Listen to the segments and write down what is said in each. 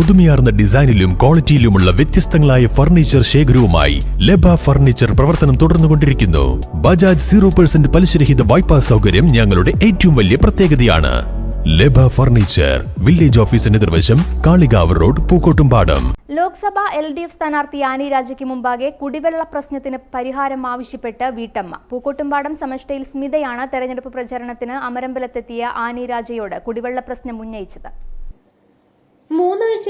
പുതുമയാർന്ന ഡിസൈനിലും ക്വാളിറ്റിയിലുമുള്ള വ്യത്യസ്തങ്ങളായ ഫർണിച്ചർ ശേഖരവുമായി ലബ ഫർണിച്ചർ പ്രവർത്തനം തുടർന്നുകൊണ്ടിരിക്കുന്നു. ബജാജ് സീറോ പെർസെന്റ് പലിശരഹിത വായ്പാ സൗകര്യം ഞങ്ങളുടെ ഏറ്റവും വലിയ പ്രത്യേകതയാണ്. ലബ ഫർണിച്ചർ വില്ലേജ് ഓഫീസിന് എതിർവശം Kalikavu road Pookkottumpadam. Lok Sabha L D F സ്ഥാനാർത്ഥി ആനി രാജയ്ക്ക് മുമ്പാകെ കുടിവെള്ള പ്രശ്നത്തിന് പരിഹാരം ആവശ്യപ്പെട്ട് വീട്ടമ്മ. പൂക്കോട്ടുംപാടം സമഷ്ടിയിൽ സ്മിതയാണ് തെരഞ്ഞെടുപ്പ് പ്രചരണത്തിന് അമരമ്പലത്തെത്തിയ ആനി രാജയോട് കുടിവെള്ള പ്രശ്നം ഉന്നയിച്ചത്.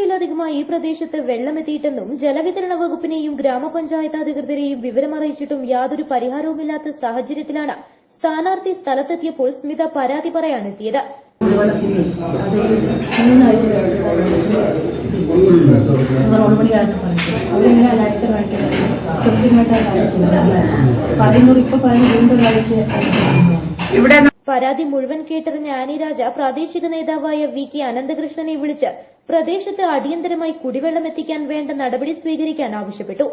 മൂന്നാഴ്ചയിലധികമായി ഈ പ്രദേശത്ത് വെള്ളമെത്തിയിട്ടെന്നും ജലവിതരണ വകുപ്പിനെയും ഗ്രാമപഞ്ചായത്ത് അധികൃതരെയും വിവരമറിയിച്ചിട്ടും യാതൊരു പരിഹാരവുമില്ലാത്ത സാഹചര്യത്തിലാണ് സ്ഥാനാർത്ഥി സ്ഥലത്തെത്തിയപ്പോൾ സ്മിത പരാതി പറയാനെത്തിയത് കാണിച്ച് പരാതി മുഴുവൻ കേട്ടറിഞ്ഞ ആനി രാജ പ്രാദേശിക നേതാവായ വി കെ അനന്തകൃഷ്ണനെ വിളിച്ച് പ്രദേശത്ത് അടിയന്തരമായി കുടിവെള്ളം എത്തിക്കാൻ വേണ്ട നടപടി സ്വീകരിക്കാൻ ആവശ്യപ്പെട്ടു.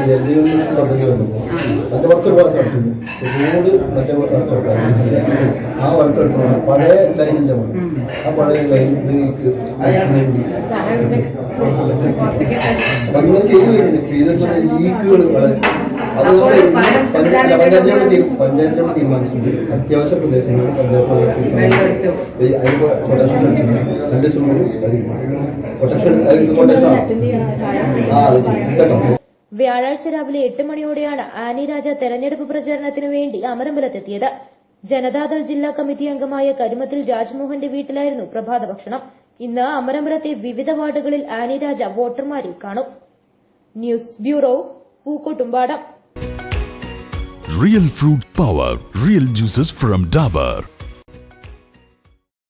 ജലജീവൻ പദ്ധതി വന്നു അതിന്റെ വർക്ക് ഒരുപാട് നടത്തുന്നു മറ്റേ പഴയ ലൈനിന്റെ ആ പഴയ ലൈൻ നിങ്ങൾക്ക് നിങ്ങൾ ചെയ്തു വരുന്നുണ്ട്. ചെയ്തിട്ടുള്ള ലീക്കുകൾ വളരെ തീരുമാനിച്ചിട്ടുണ്ട് അത്യാവശ്യ പ്രദേശങ്ങളിൽ പഞ്ചായത്ത് കൊട്ടേഷൻ കൊട്ടേഷൻ കൊട്ടേഷൻ. ആ അത് കേട്ടോ. വ്യാഴാഴ്ച രാവിലെ എട്ട് മണിയോടെയാണ് ആനി രാജ തെരഞ്ഞെടുപ്പ് പ്രചാരണത്തിന് വേണ്ടി അമരമ്പലത്തെത്തിയത്. ജനതാദൾ ജില്ലാ കമ്മിറ്റി അംഗമായ കരുമത്തിൽ രാജ്മോഹന്റെ വീട്ടിലായിരുന്നു പ്രഭാത ഭക്ഷണം. ഇന്ന് അമരമ്പലത്തെ വിവിധ വാർഡുകളിൽ ആനി രാജ വോട്ടർമാരെ കാണും. News bureau Pookkottumpadam. Real fruit power real juices from Dabur